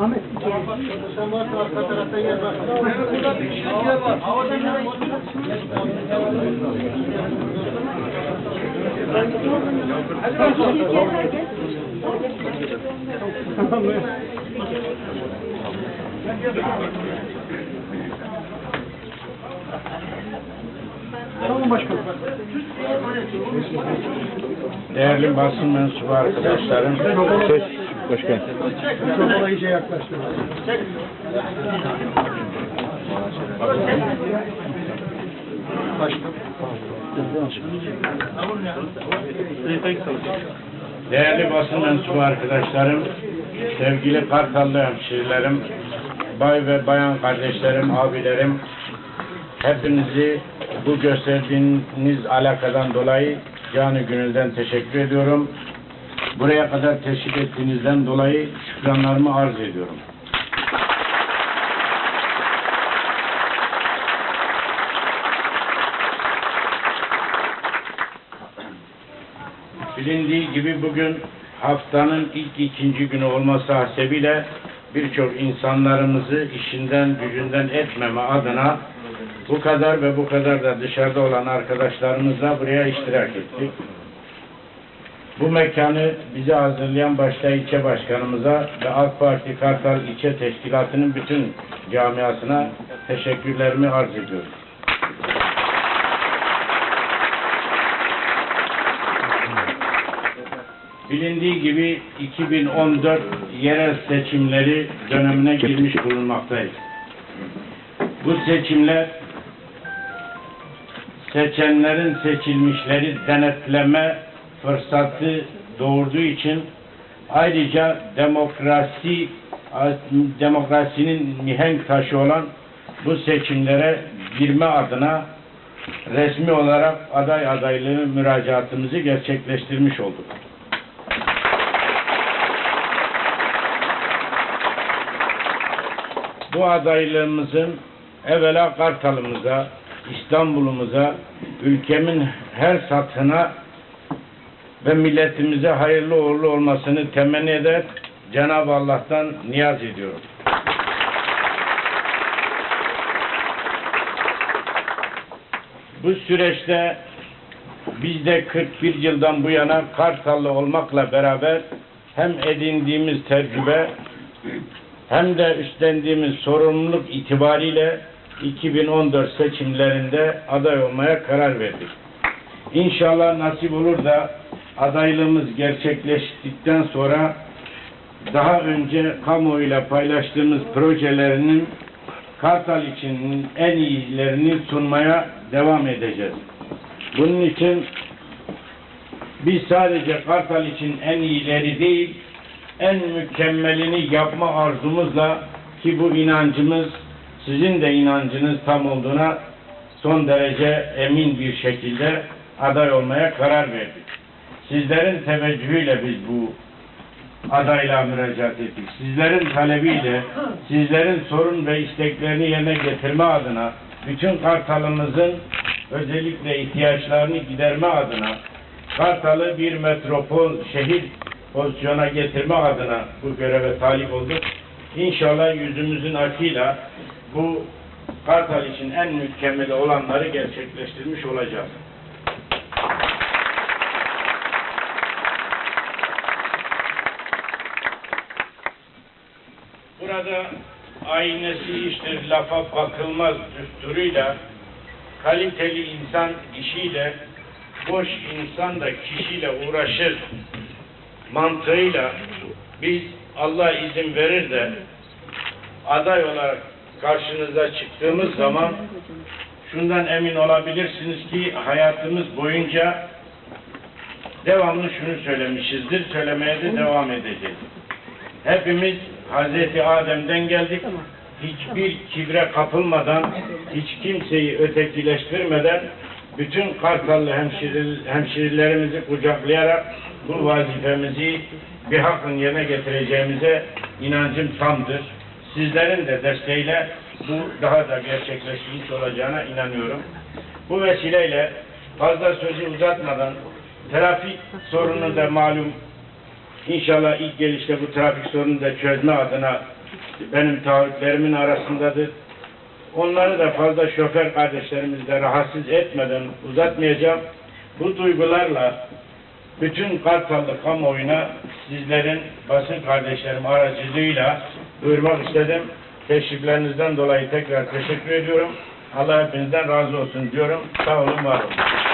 Ahmet. Sen varsa arka tarafta yer var. Burada bir kişilik yer var. Hadi bakalım. Tamam başkanım. Değerli basın mensubu arkadaşlarım, Söz başkan. Mikrofona iyice yaklaştır. değerli basın mensubu arkadaşlarım, sevgili Kartallı hemşerilerim, bay ve bayan kardeşlerim, abilerim, hepinizi bu gösterdiğiniz alakadan dolayı canı gönülden teşekkür ediyorum. Buraya kadar teşvik ettiğinizden dolayı şükranlarımı arz ediyorum. Bilindiği gibi bugün haftanın ilk ikinci günü olması hasebiyle birçok insanlarımızı işinden gücünden etmeme adına bu kadar ve bu kadar da dışarıda olan arkadaşlarımızla buraya iştirak ettik. Bu mekanı bize hazırlayan başta ilçe başkanımıza ve AK Parti Kartal İlçe Teşkilatı'nın bütün camiasına teşekkürlerimi arz ediyorum. Bilindiği gibi 2014 yerel seçimleri dönemine girmiş bulunmaktayız. Bu seçimler seçenlerin seçilmişleri denetleme fırsatı doğurduğu için ayrıca demokrasi demokrasinin mihenk taşı olan bu seçimlere girme adına resmi olarak aday adaylığı müracaatımızı gerçekleştirmiş olduk. Bu adaylığımızın evvela Kartal'ımıza, İstanbul'umuza, ülkemin her satına ve milletimize hayırlı uğurlu olmasını temenni eder, Cenab-ı Allah'tan niyaz ediyorum. Bu süreçte biz de 41 yıldan bu yana Kartallı olmakla beraber hem edindiğimiz tecrübe hem de üstlendiğimiz sorumluluk itibariyle 2014 seçimlerinde aday olmaya karar verdik. İnşallah nasip olur da adaylığımız gerçekleştikten sonra daha önce kamuoyuyla paylaştığımız projelerinin Kartal için en iyilerini sunmaya devam edeceğiz. Bunun için biz sadece Kartal için en iyileri değil, en mükemmelini yapma arzumuzla ki bu inancımız sizin de inancınız tam olduğuna son derece emin bir şekilde aday olmaya karar verdik. Sizlerin teveccühüyle biz bu adayla müracaat ettik. Sizlerin talebiyle, sizlerin sorun ve isteklerini yerine getirme adına, bütün Kartal'ımızın özellikle ihtiyaçlarını giderme adına, Kartal'ı bir metropol şehir pozisyona getirme adına bu göreve talip olduk. İnşallah yüzümüzün akıyla bu Kartal için en mükemmeli olanları gerçekleştirmiş olacağız. Burada aynesi iştir lafa bakılmaz düsturuyla kaliteli insan işiyle boş insan da kişiyle uğraşır mantığıyla biz Allah izin verir de aday olarak karşınıza çıktığımız zaman şundan emin olabilirsiniz ki hayatımız boyunca devamlı şunu söylemişizdir, söylemeye de devam edeceğiz. Hepimiz Hazreti Adem'den geldik. Hiçbir kibre kapılmadan, hiç kimseyi ötekileştirmeden bütün Kartallı hemşiril, hemşirilerimizi kucaklayarak bu vazifemizi bir hakkın yerine getireceğimize inancım tamdır. Sizlerin de desteğiyle bu daha da gerçekleşmiş olacağına inanıyorum. Bu vesileyle fazla sözü uzatmadan trafik sorunu da malum İnşallah ilk gelişte bu trafik sorununu da çözme adına benim taahhütlerimin arasındadır. Onları da fazla şoför kardeşlerimizi de rahatsız etmeden uzatmayacağım. Bu duygularla bütün Kartallı kamuoyuna sizlerin basın kardeşlerim aracılığıyla duyurmak istedim. Teşriflerinizden dolayı tekrar teşekkür ediyorum. Allah hepinizden razı olsun diyorum. Sağ olun, var olun.